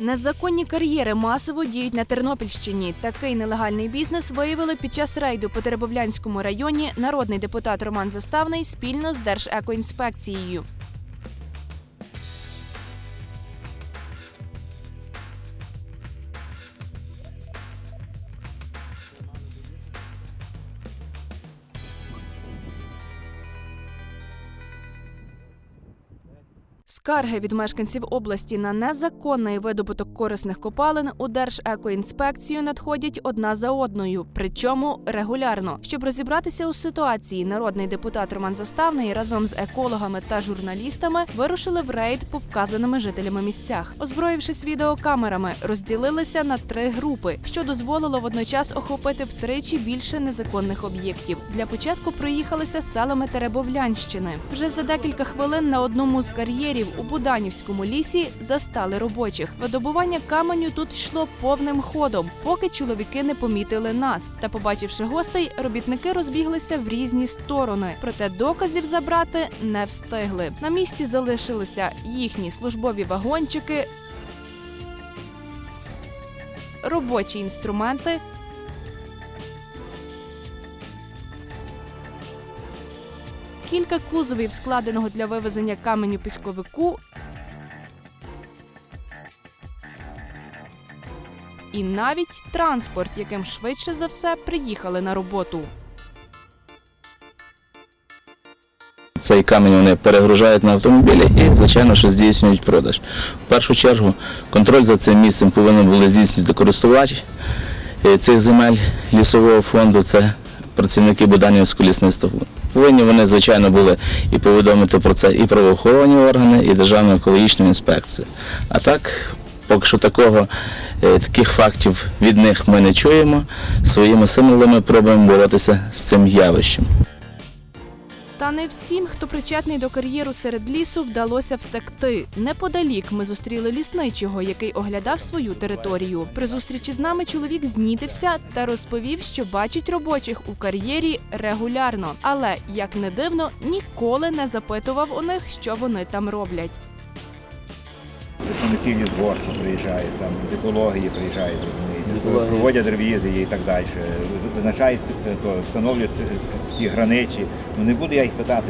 Незаконні кар'єри масово діють на Тернопільщині. Такий нелегальний бізнес виявили під час рейду по Теребовлянському районі народний депутат Роман Заставний спільно з Держекоінспекцією. Скарги від мешканців області на незаконний видобуток корисних копалин у Держекоінспекцію надходять одна за одною, причому регулярно. Щоб розібратися у ситуації, народний депутат Роман Заставний разом з екологами та журналістами вирушили в рейд по вказаними жителями місцях. Озброївшись відеокамерами, розділилися на три групи, що дозволило водночас охопити втричі більше незаконних об'єктів. Для початку проїхалися селами Теребовлянщини. Вже за декілька хвилин на одному з кар'єрів у Буданівському лісі застали робочих. Видобування каменю тут йшло повним ходом, поки чоловіки не помітили нас. Та, побачивши гостей, робітники розбіглися в різні сторони. Проте доказів забрати не встигли. На місці залишилися їхні службові вагончики, робочі інструменти. Кілька кузовів, складеного для вивезення каменю пісковику. І навіть транспорт, яким швидше за все приїхали на роботу. Цей камінь вони перегружають на автомобілі і, звичайно, що здійснюють продаж. В першу чергу контроль за цим місцем повинен були здійснювати користувач е, цих земель лісового фонду. Це працівники Буданівського лісництва. Повинні вони, звичайно, були і повідомити про це і правоохоронні органи, і Державну екологічну інспекцію. А так, поки що такого, е, таких фактів від них ми не чуємо. Своїми символами пробуємо боротися з цим явищем. Та не всім, хто причетний до кар'єру серед лісу, вдалося втекти. Неподалік ми зустріли лісничого, який оглядав свою територію. При зустрічі з нами чоловік знітився та розповів, що бачить робочих у кар'єрі регулярно, але як не дивно, ніколи не запитував у них, що вони там роблять. Представники лісгоспу приїжджають, там, з екології приїжджають, розумієте, проводять ревізії і так далі, визначають, е, то, встановлюють е, ті граничі. Ну не буду я їх питати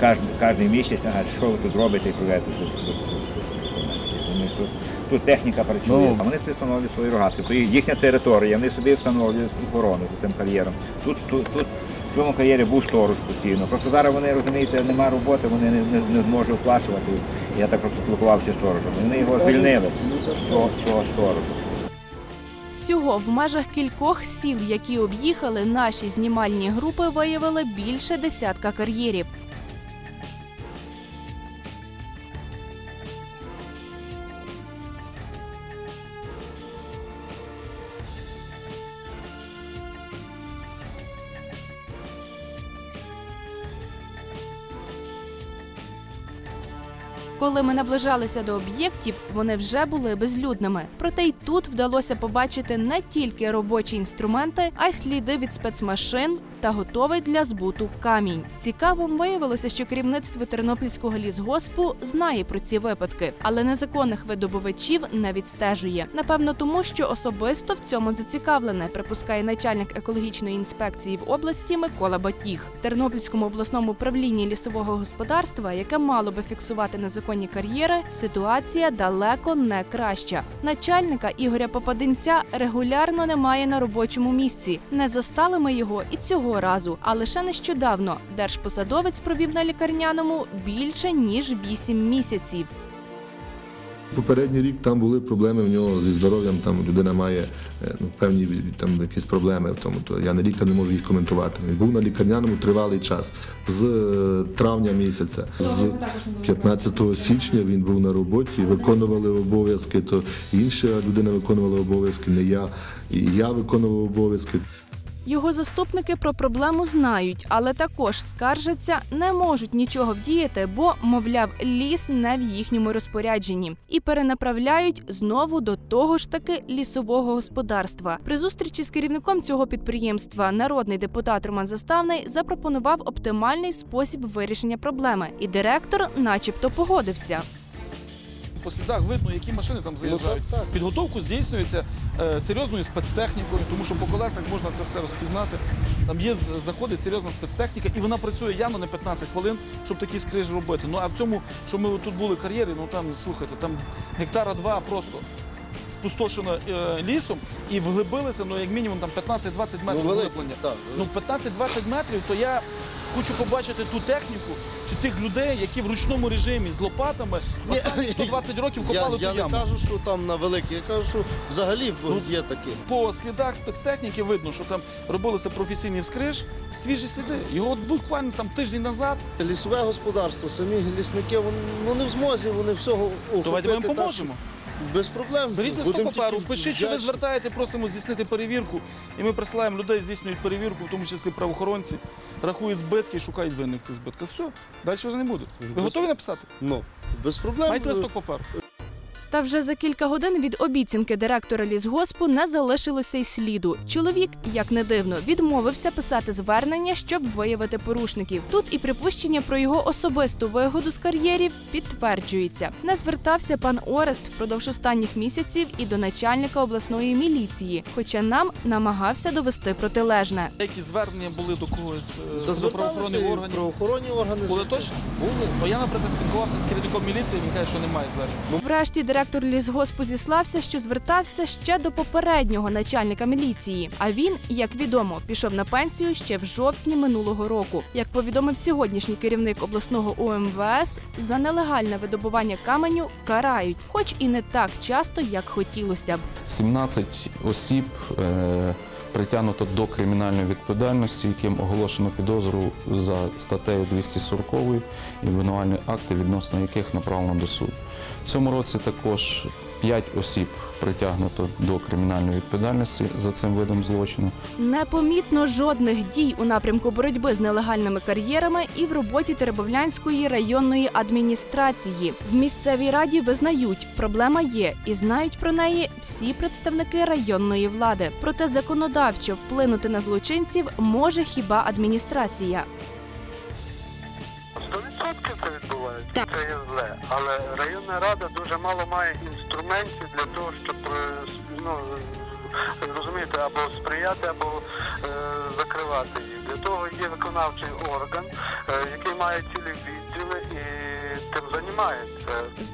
кожен, кожен місяць, ага, що ви тут робите і проведете тут. тут, тут, тут. Тут, тут техніка працює, Ну. а вони собі встановлюють свої рогатки. Їхня територія, вони собі встановлюють охорону за цим кар'єром. Тут, тут, тут в цьому кар'єрі був сторож постійно. Просто зараз вони, розумієте, нема роботи, вони не, не, не зможуть оплачувати. Я так просто спілкувався з сторожем. Вони його звільнили. Цього, цього сторожу. Всього в межах кількох сіл, які об'їхали, наші знімальні групи виявили більше десятка кар'єрів. Коли ми наближалися до об'єктів, вони вже були безлюдними. Проте й тут вдалося побачити не тільки робочі інструменти, а й сліди від спецмашин та готовий для збуту камінь. Цікавим виявилося, що керівництво Тернопільського лісгоспу знає про ці випадки, але незаконних видобувачів не відстежує. Напевно, тому що особисто в цьому зацікавлене, припускає начальник екологічної інспекції в області Микола Батіг. Тернопільському обласному управлінні лісового господарства, яке мало би фіксувати незаконні кар'єри, ситуація далеко не краща. Начальника Ігоря Попадинця регулярно немає на робочому місці. Не застали ми його і цього разу. А лише нещодавно держпосадовець провів на лікарняному більше ніж 8 місяців. Попередній рік там були проблеми в нього зі здоров'ям. Там людина має е, ну, певні там якісь проблеми в тому. То я не лікар не можу їх коментувати. Він був на лікарняному тривалий час з е, травня місяця. З 15 січня він був на роботі, виконували обов'язки. То інша людина виконувала обов'язки, не я. І я виконував обов'язки. Його заступники про проблему знають, але також скаржаться, не можуть нічого вдіяти, бо, мовляв, ліс не в їхньому розпорядженні, і перенаправляють знову до того ж таки лісового господарства. При зустрічі з керівником цього підприємства народний депутат Роман Заставний запропонував оптимальний спосіб вирішення проблеми, і директор, начебто, погодився. По слідах видно, які машини там заїжджають. так, так. Підготовку здійснюється е, серйозною спецтехнікою, тому що по колесах можна це все розпізнати. Там є заходить серйозна спецтехніка, і вона працює явно не 15 хвилин, щоб такі скрижі робити. Ну а в цьому, що ми тут були кар'єри, ну там слухайте, там гектара два просто. Спустошено е, лісом і вглибилися, ну як мінімум там 15-20 метрів Ну, вглиблення. так, Ну 15-20 метрів, то я хочу побачити ту техніку чи тих людей, які в ручному режимі з лопатами останні 120 років Я, копали я ту не яму. кажу, що там на великий, я кажу, що взагалі Ну, є таке. По слідах спецтехніки видно, що там робилися професійний вскриж, свіжі сліди. Його от буквально там тиждень назад. Лісове господарство, самі лісники, вони ну, не в змозі, вони всього охопити. Давайте ми їм так, поможемо. Без проблем. Беріть листок Будемо паперу, тільки пишіть, що ви вдячні. звертаєте, просимо здійснити перевірку. І ми присилаємо людей, здійснюють перевірку, в тому числі правоохоронці, рахують збитки і шукають винних в цих збитках. Все, далі вже не буде. Ви готові написати? Ну, без проблем. Майте листок паперу. Та вже за кілька годин від обіцянки директора лісгоспу не залишилося й сліду. Чоловік, як не дивно, відмовився писати звернення, щоб виявити порушників. Тут і припущення про його особисту вигоду з кар'єрів підтверджується. Не звертався пан Орест впродовж останніх місяців і до начальника обласної міліції, хоча нам намагався довести протилежне. Деякі звернення були до когось е, Та до правоохоронних органів. правоохоронні органи. Були точно? Були. Бо я, наприклад, спілкувався з керівником міліції, він каже, що немає звернень. Врешті директор лісгоспу зіслався, що звертався ще до попереднього начальника міліції. А він, як відомо, пішов на пенсію ще в жовтні минулого року. Як повідомив сьогоднішній керівник обласного ОМВС, за нелегальне видобування каменю карають, хоч і не так часто, як хотілося б. 17 осіб е, притягнуто до кримінальної відповідальності, яким оголошено підозру за статтею 240 і обвинувальні акти, відносно яких направлено до суду. В цьому році також 5 осіб притягнуто до кримінальної відповідальності за цим видом злочину. Непомітно жодних дій у напрямку боротьби з нелегальними кар'єрами і в роботі Теребовлянської районної адміністрації. В місцевій раді визнають, проблема є і знають про неї всі представники районної влади. Проте законодавчо вплинути на злочинців може хіба адміністрація. 100% це відбувається, це є зле. Але районна рада дуже мало має інструментів для того, щоб е, ну, е, або сприяти, або е, закривати їх. Для того є виконавчий орган, е, який має цілі відділи і займається.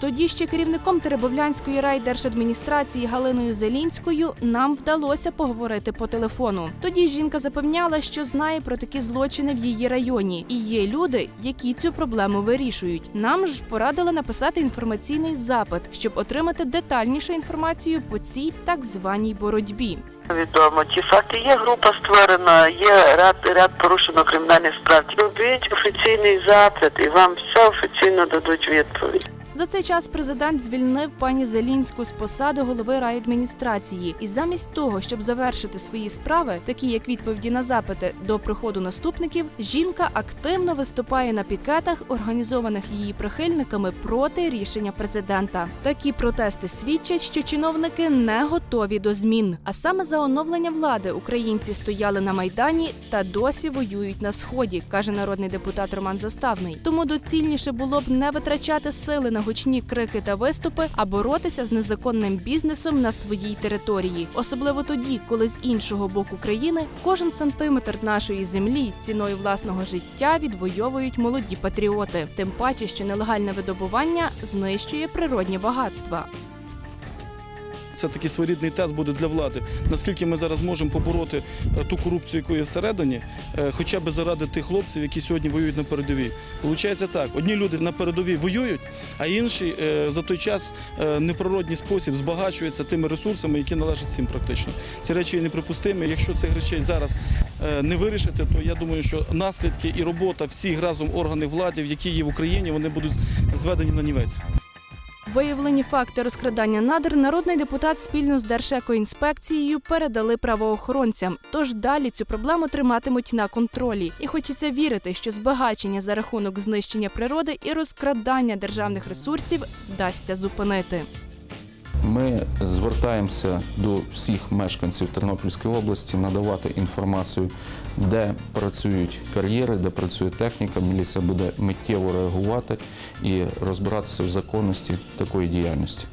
Тоді ще керівником Теребовлянської райдержадміністрації Галиною Зелінською нам вдалося поговорити по телефону. Тоді жінка запевняла, що знає про такі злочини в її районі, і є люди, які цю проблему вирішують. Нам ж порадили написати інформаційний запит, щоб отримати детальнішу інформацію по цій так званій боротьбі. Відомо, ті факти є група створена, є ряд ряд порушено кримінальних справ. Робіть офіційний запит і вам все офіційно дадуть відповідь. За цей час президент звільнив пані Зелінську з посади голови райадміністрації. І замість того, щоб завершити свої справи, такі як відповіді на запити до приходу наступників, жінка активно виступає на пікетах, організованих її прихильниками проти рішення президента. Такі протести свідчать, що чиновники не готові до змін. А саме за оновлення влади українці стояли на майдані та досі воюють на сході, каже народний депутат Роман Заставний. Тому доцільніше було б не витрачати сили на гучні крики та виступи, а боротися з незаконним бізнесом на своїй території, особливо тоді, коли з іншого боку країни кожен сантиметр нашої землі ціною власного життя відвоюють молоді патріоти. Тим паче, що нелегальне видобування знищує природні багатства. Це такий своєрідний тест буде для влади. Наскільки ми зараз можемо побороти е, ту корупцію, яку є всередині, е, хоча б заради тих хлопців, які сьогодні воюють на передовій. Получається так: одні люди на передовій воюють, а інші е, за той час неприродній спосіб збагачуються тими ресурсами, які належать всім практично. Ці речі є неприпустимі. Якщо цих речей зараз не вирішити, то я думаю, що наслідки і робота всіх разом органів влади, які є в Україні, вони будуть зведені на нівець. Виявлені факти розкрадання надр народний депутат спільно з Держекоінспекцією передали правоохоронцям. Тож далі цю проблему триматимуть на контролі. І хочеться вірити, що збагачення за рахунок знищення природи і розкрадання державних ресурсів вдасться зупинити. Ми звертаємося до всіх мешканців Тернопільської області надавати інформацію, де працюють кар'єри, де працює техніка. Міліція буде миттєво реагувати і розбиратися в законності такої діяльності.